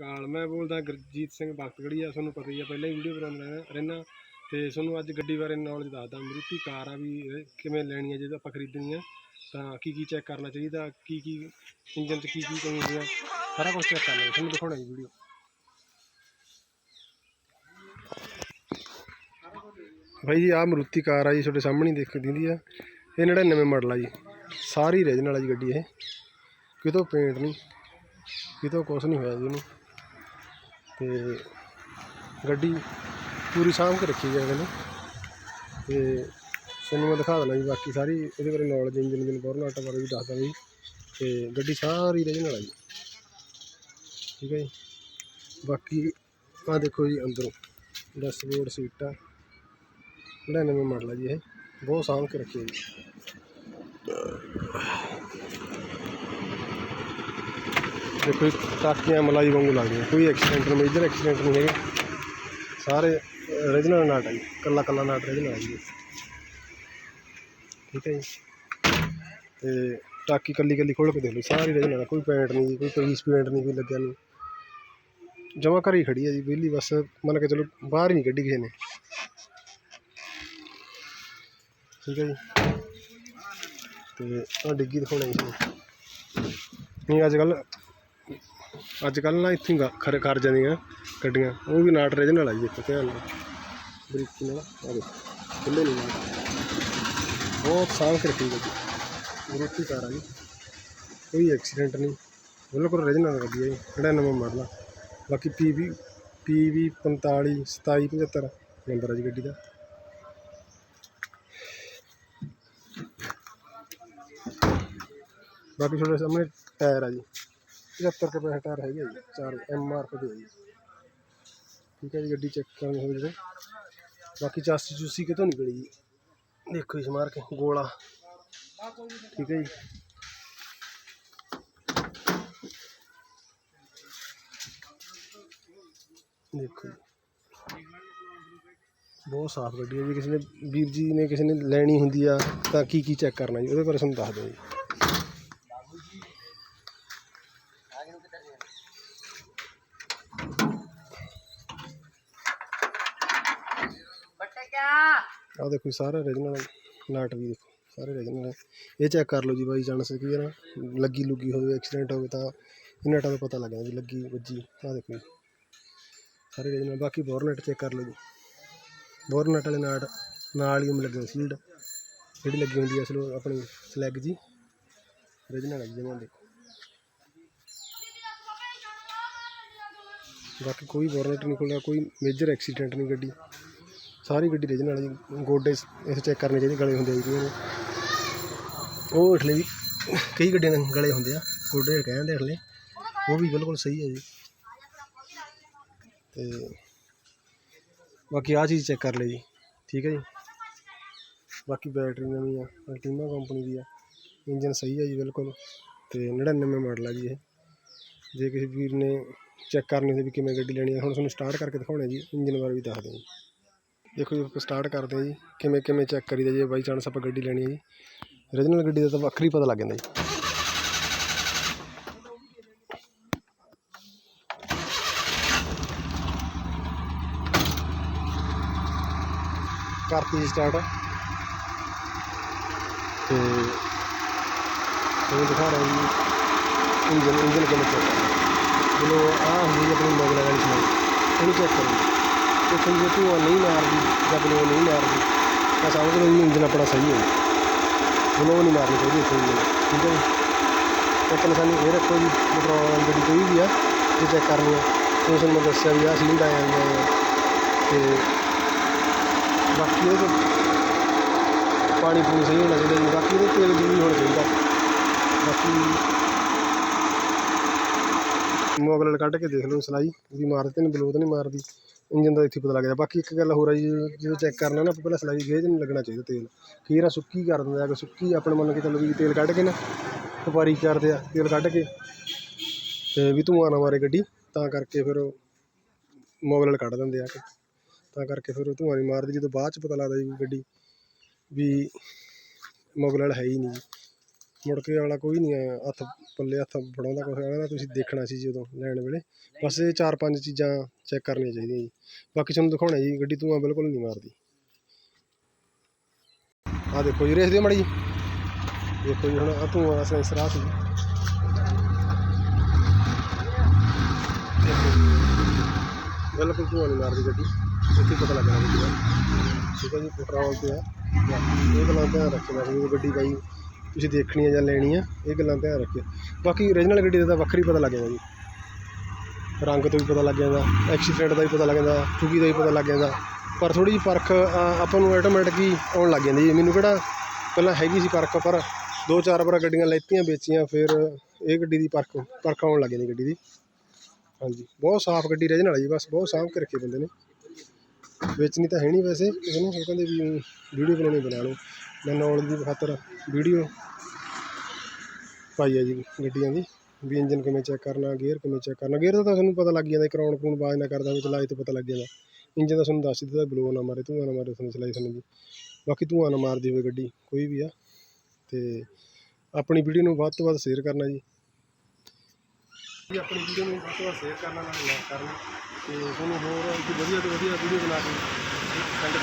ਅਕਾਲ ਮੈਂ ਬੋਲਦਾ ਗੁਰਜੀਤ ਸਿੰਘ ਬਖਤਗੜੀਆ ਤੁਹਾਨੂੰ ਪਤਾ ਹੀ ਆ, ਪਹਿਲਾਂ ਹੀ ਵੀਡੀਓ ਬਣਾਉਂਦਾ ਰਹਿਣਾ ਤੇ ਤੁਹਾਨੂੰ ਅੱਜ ਗੱਡੀ ਬਾਰੇ ਨੌਲੇਜ ਦੱਸਦਾ ਮਰੂਤੀ ਕਾਰ ਆ ਵੀ ਕਿਵੇਂ ਲੈਣੀ ਆ, ਜੇ ਆਪਾਂ ਖਰੀਦਣੀ ਆ, ਤਾਂ ਕੀ ਕੀ ਚੈੱਕ ਕਰਨਾ ਚਾਹੀਦਾ, ਕੀ ਕੀ ਇੰਜਨ 'ਚ ਕੀ ਕੀ ਕਮੀ ਹੁੰਦੀ ਆ, ਸਾਰਾ ਕੁਝ ਚੈੱਕ ਕਰਨਾ ਤੁਹਾਨੂੰ ਦਿਖਾਉਣਾ ਜੀ ਵੀਡੀਓ ਭਾਈ ਜੀ, ਆਹ ਮਰੂਤੀ ਕਾਰ ਆ ਜੀ, ਤੁਹਾਡੇ ਸਾਹਮਣੇ ਹੀ ਦੇਖ ਦਿੰਦੀ ਆ। ਇਹ 99 ਮਾਡਲ ਆ ਜੀ, ਸਾਰੀ ਰੀਜਨਲ ਆ ਜੀ ਗੱਡੀ ਇਹ। ਕਿਤੋਂ ਪੇਂਟ ਨਹੀਂ ਕਿਤੋਂ ਕੁਛ ਨਹੀਂ ਹੋਇਆ ਜੀ ਇਹਨੂੰ। ਤੇ ਗੱਡੀ ਪੂਰੀ ਸਾਂਭ ਕੇ ਰੱਖੀ ਗਈ ਇਹਨੇ। ਤੇ ਤੁਹਾਨੂੰ ਮੈਂ ਦਿਖਾ ਦਿੰਦਾ ਜੀ ਬਾਕੀ ਸਾਰੀ, ਇਹਦੇ ਬਾਰੇ ਨੌਲੇਜ ਇੰਜਨ ਇੰਜਨ ਬੋਰਨਾਟ ਬਾਰੇ ਵੀ ਦੱਸਦਾ ਜੀ। ਤੇ ਗੱਡੀ ਸਾਰੀ ਰੀਜਨਲ ਵਾਲਾ ਜੀ। ਠੀਕ ਹੈ ਜੀ। ਬਾਕੀ ਆਹ ਦੇਖੋ ਜੀ ਅੰਦਰੋਂ ਡੈਸ਼ਬੋਰਡ ਸੀਟਾਂ 99 ਮਾਡਲ ਆ ਜੀ ਇਹ। ਬਹੁਤ ਸਾਂਭ ਕੇ ਰੱਖੀ ਹੈ ਜੀ। ਦੇਖੋ ਜੀ ਟਾਕੀਆਂ ਮਲਾਈ ਵਾਂਗੂ ਲੱਗਦੀਆਂ ਕੋਈ ਐਕਸੀਡੈਂਟ ਨਹੀਂ ਮੇਜਰ ਐਕਸੀਡੈਂਟ ਨਹੀਂ ਹੈਗੇ। ਸਾਰੇ origignal ਨਾਟ ਹੈ ਕੱਲਾ ਕੱਲਾ ਨਾਟ origignal ਹੈ ਜੀ। ਠੀਕ ਹੈ ਜੀ। ਤੇ ਟਾਕੀ ਕੱਲੀ ਕੱਲੀ ਖੋਲ ਕੇ ਦੇਖ ਲਓ, ਸਾਰੀ origignal ਕੋਈ ਪੈਂਟ ਨਹੀਂ ਜੀ ਕੋਈ ਪੇਂਟ ਨਹੀਂ, ਕੋਈ ਲੱਗਿਆ ਨਹੀਂ। ਜਮਾ ਘਰ ਹੀ ਖੜੀ ਹੈ ਜੀ ਬਿਜਲੀ ਬਸ, ਮੰਨ ਕੇ ਚਲੋ ਬਾਹਰ ਹੀ ਨਹੀਂ ਕੱਢੀ ਕਿਸੇ ਨੇ। ਠੀਕ ਹੈ ਜੀ। ਤੇ ਆਹ ਡਿੱਗੀ ਦਿਖਾਉਣਾ ਜੀ। ਨਹੀਂ, ਅੱਜ ਕੱਲ ਅੱਜ ਕੱਲ ਨਾ ਇੱਥੇ ਖਰ ਕਰ ਜਾਂਦੀਆਂ ਗੱਡੀਆਂ। ਉਹ ਵੀ ਨਾਟ ਰੀਜਨਲ ਆ ਜੀ, ਦੇਖੋ, ਧਿਆਨ ਨਾਲ। ਬਰੀਕੀ ਨਾਲ ਆ ਦੇਖੋ ਖੁੱਲੇ ਨਹੀਂ ਨਾਟ। ਬਹੁਤ ਸਾਂਭ ਕੇ ਰੱਖੀ ਗੱਡੀ। ਬਰੀਕੀ ਕਾਰ ਆ ਜੀ। ਕੋਈ ਐਕਸੀਡੈਂਟ ਨਹੀਂ। ਬਿਲਕੁਲ ਰੀਜਨਲ ਗੱਡੀ ਆ ਜੀ ਜਿਹੜਾ ਨਵਾਂ ਮਾਡਲ ਆ। ਬਾਕੀ ਪੀਵੀ ਪੀਵੀ 45 27 75 ਨੰਬਰ ਆ ਜੀ ਗੱਡੀ ਦਾ। ਬਾਕੀ ਤੁਹਾਡੇ ਸਾਹਮਣੇ ਟਾਇਰ ਆ ਜੀ। 75 ਰੁਪਏ ਪੈਸੇ ਹੈਗੇ ਆ ਜੀ, ਚਾਰ ਐਮ ਆਰ ਪੀ ਦੇ ਜੀ। ਠੀਕ ਹੈ ਜੀ, ਗੱਡੀ ਚੈੱਕ ਕਰਨੀ ਹੋਵੇ ਜਦੋਂ। ਬਾਕੀ ਚਾਸੀ ਚੂਸੀ ਕਿਤੋਂ ਨਹੀਂ ਗੜੀ ਜੀ। ਦੇਖੋ ਜੀ ਸਮਾਰ ਕੇ ਗੋਲਾ। ਠੀਕ ਹੈ ਜੀ। ਦੇਖੋ ਜੀ। ਬਹੁਤ ਸਾਫ਼ ਗੱਡੀ ਹੈ ਜੀ। ਕਿਸੇ ਨੇ ਵੀਰ ਜੀ ਨੇ ਕਿਸੇ ਨੇ ਲੈਣੀ ਹੁੰਦੀ ਆ ਤਾਂ ਕੀ ਕੀ ਚੈੱਕ ਕਰਨਾ ਜੀ, ਉਹਦੇ ਬਾਰੇ ਤੁਹਾਨੂੰ ਦੱਸ ਦਿਓ ਜੀ। ਆਹ ਦੇਖੋ ਜੀ, ਸਾਰਾ ਰੀਜਨਲ ਨਾਟ ਵੀ ਦੇਖੋ, ਸਾਰੇ ਰੀਜਨਲ ਹੈ ਇਹ ਚੈੱਕ ਕਰ ਲਓ ਜੀ ਬਾਈ ਚਾਂਸ ਕੀ ਨਾ, ਲੱਗੀ ਲੁੱਗੀ ਹੋਵੇ ਐਕਸੀਡੈਂਟ ਹੋਵੇ ਤਾਂ ਇਹਨਾਂ ਨਾਟਾਂ ਦਾ ਪਤਾ ਲੱਗ ਜਾਂਦਾ ਜੀ, ਲੱਗੀ, ਵੱਜੀ, ਆਹ ਦੇਖੋ ਜੀ। ਸਾਰੇ ਰੀਜਨਲ ਬਾਕੀ ਬੋਰਨਟ ਚੈੱਕ ਕਰ ਲਓ ਜੀ। ਬੋਰਨਟ ਵਾਲੇ ਨਾਟ ਨਾਲ ਹੀ ਲੱਗੇ ਸੀਲਡ ਜਿਹੜੀ ਲੱਗੀ ਹੁੰਦੀ ਹੈ ਅਸਲ ਆਪਣੀ ਸਲੈਗ ਜੀ। ਰੀਜਨਲ ਹੈ ਜੀ ਜਮਾਂ ਦੇਖੋ। ਬਾਕੀ ਕੋਈ ਬੋਰਨਟ ਨਹੀਂ ਖੁੱਲਿਆ ਕੋਈ ਮੇਜਰ ਐਕਸੀਡੈਂਟ ਨਹੀਂ ਗੱਡੀ। ਸਾਰੀ ਗੱਡੀ ਰੀਜਨਲ ਹੈ ਜੀ ਗੋਡੇ ਇਸ ਚੈੱਕ ਕਰਨੇ ਚਾਹੀਦੇ, ਗਲੇ ਹੁੰਦੇ ਆ ਜੀ ਉਹ ਹੇਠਲੇ ਵੀ, ਕਈ ਗੱਡੀਆਂ ਦੇ ਗਲੇ ਹੁੰਦੇ ਆ, ਗੋਡੇ ਕਹਿੰਦੇ ਹੇਠਲੇ ਉਹ ਵੀ ਬਿਲਕੁਲ ਸਹੀ ਹੈ ਜੀ। ਤੇ ਬਾਕੀ ਆਹ ਚੀਜ਼ ਚੈੱਕ ਕਰ ਲਈ ਜੀ, ਠੀਕ ਹੈ ਜੀ। ਬਾਕੀ ਬੈਟਰੀ ਨਵੀਂ ਆ, ਅਲਟੀਮਾ ਕੰਪਨੀ ਦੀ ਆ ਇੰਜਨ ਸਹੀ ਹੈ ਜੀ ਬਿਲਕੁਲ, ਤੇ 99 ਮਾਡਲ ਆ ਜੀ ਇਹ। ਜੇ ਕਿਸੇ ਵੀਰ ਨੇ ਚੈੱਕ ਕਰਨੀ ਹੋਵੇ ਵੀ ਕਿਵੇਂ ਗੱਡੀ ਲੈਣੀ ਹੈ ਹੁਣ ਤੁਹਾਨੂੰ ਸਟਾਰਟ ਕਰਕੇ ਦਿਖਾਉਣਾ ਜੀ ਇੰਜਨ ਬਾਰੇ ਵੀ ਦੱਸਦੇ ਹਾਂ ਜੀ। ਦੇਖੋ ਜੀ, ਆਪਾਂ ਸਟਾਰਟ ਕਰਦੇ ਹਾਂ ਜੀ, ਕਿਵੇਂ ਕਿਵੇਂ ਚੈੱਕ ਕਰੀਦਾ ਜੀ ਬਾਈ ਚਾਂਸ ਆਪਾਂ ਗੱਡੀ ਲੈਣੀ ਹੈ ਜੀ। origignal ਗੱਡੀ ਦਾ ਤਾਂ ਵੱਖਰੀ ਪਤਾ ਲੱਗ ਜਾਂਦਾ ਜੀ। ਕਰਤੀ ਸਟਾਰਟ ਤੇ ਉਹ ਦਿਖਾ ਰਿਹਾ ਜੀ। ਇੰਜਨ ਇੰਜਨ ਕਿਵੇਂ ਚੈੱਕ ਕਰਨਾ? ਜਦੋਂ ਆਹ ਹੁੰਦੀ ਆਪਣੀ ਮੋਬਾਈਲ ਵਾਲੀ ਸਮਾਈ ਇਹਨੂੰ ਚੈੱਕ ਕਰੋ ਤੇ ਤੁਹਾਨੂੰ ਜੇ ਧੂੰਆਂ ਨਹੀਂ ਮਾਰਦੀ, ਜਾਂ ਬਲੋ ਨਹੀਂ ਮਾਰਦੀ, ਤਾਂ ਸਮਝ ਲਓ ਜੀ ਇੰਜਨ ਆਪਣਾ ਸਹੀ ਹੈ। ਬਲੋ ਨਹੀਂ ਮਾਰਨੀ ਚਾਹੀਦੀ ਇੱਥੇ ਇੰਜਨ। ਠੀਕ ਹੈ ਜੀ? ਇੱਕ ਨਿਸ਼ਾਨੀ ਇਹ ਰੱਖੋ ਜੀ ਪੈਟਰੋਲ ਜਿਹੜੀ ਕੋਈ ਵੀ ਆ, ਜੇ ਚੈੱਕ ਕਰਨੀ ਆ। ਤੇ ਉਸ ਨੂੰ ਦੱਸਿਆ ਵੀ ਆਹ ਸੀਲਡ ਆਇਆ ਹੋਇਆ ਹੈ। ਤੇ ਬਾਕੀ ਉਹ ਪਾਣੀ ਪੂਣੀ ਸਹੀ ਹੋਣਾ ਚਾਹੀਦਾ ਬਾਕੀ ਇਹਦੇ ਤੇਲ ਵੀ ਹੋਣਾ ਚਾਹੀਦਾ। ਬਾਕੀ ਮੋਗਲ ਕੱਢ ਕੇ ਦੇਖ ਲਓ ਸਲਾਈ ਵੀ ਮਾਰਦੇ ਤੇ ਨਹੀਂ ਬਲੂਤ ਨਹੀਂ ਮਾਰਦੀ ਇੰਜਨ ਦਾ ਇੱਥੇ ਪਤਾ ਲੱਗਦਾ ਬਾਕੀ ਇੱਕ ਗੱਲ ਹੋਰ ਆ ਜੀ, ਜਦੋਂ ਚੈੱਕ ਕਰਨਾ ਨਾ ਪਹਿਲਾਂ ਸਲਾਈ ਗੇਜ ਨਹੀਂ ਲੱਗਣਾ ਚਾਹੀਦਾ ਤੇਲ। ਕਈ ਸੁੱਕੀ ਕਰ ਦਿੰਦਾ, ਅਗਰ ਸੁੱਕੀ ਆਪਣੇ ਮੰਨ ਕੇ ਚੱਲੋ ਵੀ ਤੇਲ ਕੱਢ ਕੇ ਨਾ, ਵਪਾਰੀ ਕਰਦੇ ਆ, ਤੇਲ ਕੱਢ ਕੇ, ਤੇ ਵੀ ਧੂੰਆਂ ਨਾ ਮਾਰੇ ਗੱਡੀ, ਤਾਂ ਕਰਕੇ ਫਿਰ ਮੋਬਲ ਕੱਢ ਦਿੰਦੇ ਆ ਕੇ। ਤਾਂ ਕਰਕੇ ਫਿਰ ਉਹ ਧੂੰਆਂ ਨਹੀਂ ਮਾਰਦੀ, ਜਦੋਂ ਬਾਅਦ ਚ ਪਤਾ ਲੱਗਦਾ ਜੀ ਗੱਡੀ ਵੀ ਮੋਬਲ ਹੈ ਹੀ ਨਹੀਂ ਮੁੜ ਕੇ ਵਾਲਾ ਕੋਈ ਨਹੀਂ ਆਇਆ, ਹੱਥ ਪੱਲੇ ਹੱਥ ਫੜਾਉਂਦਾ ਕੁਛ ਕਹਿੰਦਾ ਤੁਸੀਂ ਦੇਖਣਾ ਸੀ ਜਦੋਂ ਲੈਣ ਵੇਲੇ। ਬਸ ਇਹ ਚਾਰ ਪੰਜ ਚੀਜ਼ਾਂ ਚੈੱਕ ਕਰਨੀਆਂ ਚਾਹੀਦੀਆਂ ਜੀ। ਬਾਕੀ ਤੁਹਾਨੂੰ ਦਿਖਾਉਣਾ ਜੀ, ਗੱਡੀ ਧੂੰਆਂ ਬਿਲਕੁਲ ਨਹੀਂ ਮਾਰਦੀ। ਆ ਦੇਖੋ ਜੀ, ਰੇਸ ਦਿਓ ਮਾੜੀ ਦੇਖੋ ਜੀ, ਹੁਣ ਆ ਧੂੰਆਂ ਦਾ ਸੈਂਸਰ ਆ ਸੀ। ਬਿਲਕੁਲ ਧੂੰਆਂ ਨਹੀਂ ਮਾਰਦੀ ਗੱਡੀ। ਇੱਥੇ ਪਤਾ ਲੱਗਣਾ ਗੱਡੀ ਠੀਕ ਹੈ ਜੀ, ਪੈਟਰੋਲ ਤੇ ਆ। ਇਹ ਗੱਲਾਂ ਧਿਆਨ ਰੱਖਣਾ ਜਦੋਂ ਗੱਡੀ ਬਾਈ। ਤੁਸੀਂ ਦੇਖਣੀ ਹੈ ਜਾਂ ਲੈਣੀ ਆ ਇਹ ਗੱਲਾਂ ਧਿਆਨ ਰੱਖਿਓ। ਬਾਕੀ ਓਰੀਜਨਲ ਗੱਡੀ ਦਾ ਤਾਂ ਵੱਖਰੀ ਪਤਾ ਲੱਗ ਜਾਂਦਾ ਜੀ। ਰੰਗ ਤੋਂ ਵੀ ਪਤਾ ਲੱਗ ਜਾਂਦਾ ਐਕਸੀਡੈਂਟ ਦਾ ਵੀ ਪਤਾ ਲੱਗ ਜਾਂਦਾ ਠੁਕੀ ਦਾ ਵੀ ਪਤਾ ਲੱਗ ਜਾਂਦਾ। ਪਰ ਥੋੜੀ ਜਿਹੀ ਪਰਖ ਆਪਾਂ ਨੂੰ ਆਟੋਮੈਟਿਕ ਹੀ ਆਉਣ ਲੱਗ ਜਾਂਦੀ ਜੀ ਮੈਨੂੰ ਕਿਹੜਾ ਪਹਿਲਾਂ ਹੈਗੀ ਸੀ ਪਰਖ ਪਰ ਦੋ ਚਾਰ ਵਾਰ ਗੱਡੀਆਂ ਲੈਤੀਆਂ, ਵੇਚੀਆਂ, ਫਿਰ ਇਹ ਗੱਡੀ ਦੀ ਪਰਖ ਪਰਖ ਆਉਣ ਲੱਗ ਜਾਂਦੀ ਗੱਡੀ ਦੀ। ਹਾਂਜੀ, ਬਹੁਤ ਸਾਫ਼ ਗੱਡੀ ਓਰੀਜਨਲ ਹੈ ਜੀ, ਬਸ ਬਹੁਤ ਸਾਂਭ ਕੇ ਰੱਖੇ ਬੰਦੇ ਨੇ। ਵੇਚਣੀ ਤਾਂ ਹੈ ਨਹੀਂ ਵੈਸੇ ਕਿਸੇ ਨੂੰ ਕਹਿੰਦੇ ਵੀ ਵੀਡੀਓ ਬਣਾਉਣੀ ਬਣਾ ਲਓ। ਮੈਂ ਨੌਲੇਜ ਦੀ ਖਾਤਰ ਵੀਡੀਓ ਪਾਈ ਹੈ ਜੀ ਗੱਡੀਆਂ ਦੀ, ਵੀ ਇੰਜਨ ਕਿਵੇਂ ਚੈੱਕ ਕਰਨਾ ਗੇਅਰ ਕਿਵੇਂ ਚੈੱਕ ਕਰਨਾ। ਗੇਅਰ ਦਾ ਤਾਂ ਤੁਹਾਨੂੰ ਪਤਾ ਲੱਗ ਜਾਂਦਾ ਕਰਾਉਣ ਕੂਣ ਬਾਜ ਨਾ ਕਰਦਾ ਹੋਵੇ ਚਲਾਏ ਤੇ ਪਤਾ ਲੱਗ ਜਾਂਦਾ। ਇੰਜਨ ਦਾ ਤੁਹਾਨੂੰ ਦੱਸ ਦਿੱਤਾ ਬਲੋ ਨਾ ਮਾਰੇ, ਧੂੰਆਂ ਨਾ ਮਾਰੇ ਤੁਹਾਨੂੰ ਚਲਾਈ ਤੁਹਾਨੂੰ ਜੀ। ਬਾਕੀ ਧੂੰਆਂ ਨਾ ਮਾਰਦੀ ਹੋਵੇ ਗੱਡੀ, ਕੋਈ ਵੀ ਆ। ਤੇ ਆਪਣੀ ਵੀਡੀਓ ਨੂੰ ਵੱਧ ਤੋਂ ਵੱਧ ਸ਼ੇਅਰ ਕਰਨਾ ਜੀ। ਜੀ, ਆਪਣੀ ਵੀਡੀਓ ਨੂੰ ਵੱਧ ਤੋਂ ਵੱਧ ਸ਼ੇਅਰ ਕਰਨਾ, ਨਾਲ ਲਾਈਕ ਕਰਨਾ। ਤੇ ਤੁਹਾਨੂੰ ਹੋਰ ਵਧੀਆ ਤੋਂ ਵਧੀਆ ਵੀਡੀਓ ਬਣਾ ਕੇ ਸੈਂਡ